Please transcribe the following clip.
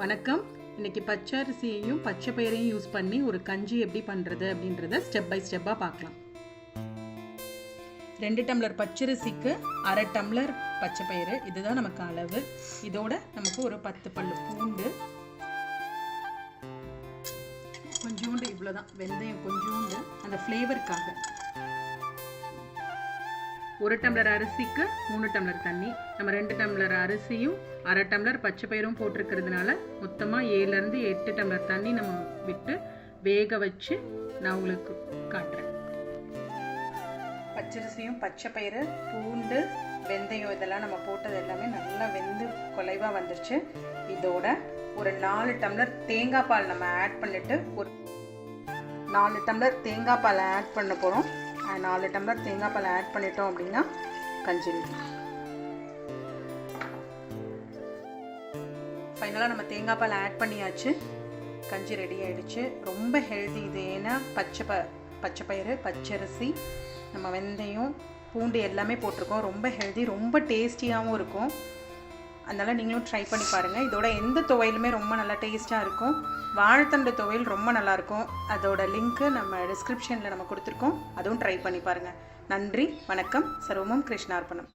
வணக்கம். இன்னைக்கு பச்சை அரிசியையும் பச்சை பயிரையும் யூஸ் பண்ணி ஒரு கஞ்சி எப்படி பண்ணுறது அப்படின்றத ஸ்டெப் பை ஸ்டெப்பாக பார்க்கலாம். ரெண்டு டம்ளர் பச்சரிசிக்கு அரை டம்ளர் பச்சை பயிறு இதுதான் நமக்கு அளவு. இதோட நமக்கு ஒரு பத்து பல்லு பூண்டு. கொஞ்சோண்டு இவ்வளோதான் வெந்தயம் கொஞ்சோண்டு. அந்த ஃப்ளேவருக்காக ஒரு டம்ளர் அரிசிக்கு மூணு டம்ளர் தண்ணி. நம்ம ரெண்டு டம்ளர் அரிசியும் அரை டம்ளர் பச்சை பயிரும் போட்டிருக்கிறதுனால மொத்தமாக ஏழுலேருந்து எட்டு டம்ளர் தண்ணி நம்ம விட்டு வேக வச்சு நான் உங்களுக்கு காட்டுறேன். பச்சரிசியும் பச்சை பயிறு பூண்டு வெந்தயம் இதெல்லாம் நம்ம போட்டது எல்லாமே நல்லா வெந்து குலைவாக வந்துருச்சு. இதோட ஒரு நாலு டம்ளர் தேங்காய் பால் நம்ம ஆட் பண்ணிட்டு ஒரு நாலு டம்ளர் தேங்காய் பால் ஆட் பண்ண போகிறோம் நாலு டம்ளர் தேங்காய் பால் ஆட் பண்ணிட்டோம் அப்படின்னா கஞ்சி ஃபைனலாக நம்ம தேங்காய் பால் ஆட் பண்ணியாச்சு. கஞ்சி ரெடி ஆகிடுச்சு ரொம்ப ஹெல்தி இது. ஏன்னா பச்சை ப பச்சை பயிறு பச்சரிசி நம்ம வெந்தயம் பூண்டு எல்லாமே போட்டிருக்கோம். ரொம்ப ஹெல்தி ரொம்ப டேஸ்டியாகவும் இருக்கும். அதனால் நீங்களும் ட்ரை பண்ணி பாருங்கள் இதோட எந்த துவையிலுமே ரொம்ப நல்லா டேஸ்ட்டாக இருக்கும். வாழைத்தண்டு துவையல் ரொம்ப நல்லாயிருக்கும் அதோட லிங்க்கு நம்ம டிஸ்கிரிப்ஷனில் நம்ம கொடுத்துருக்கோம். அதுவும் ட்ரை பண்ணி பாருங்கள் நன்றி வணக்கம். சர்வமும் கிருஷ்ணார்ப்பணம்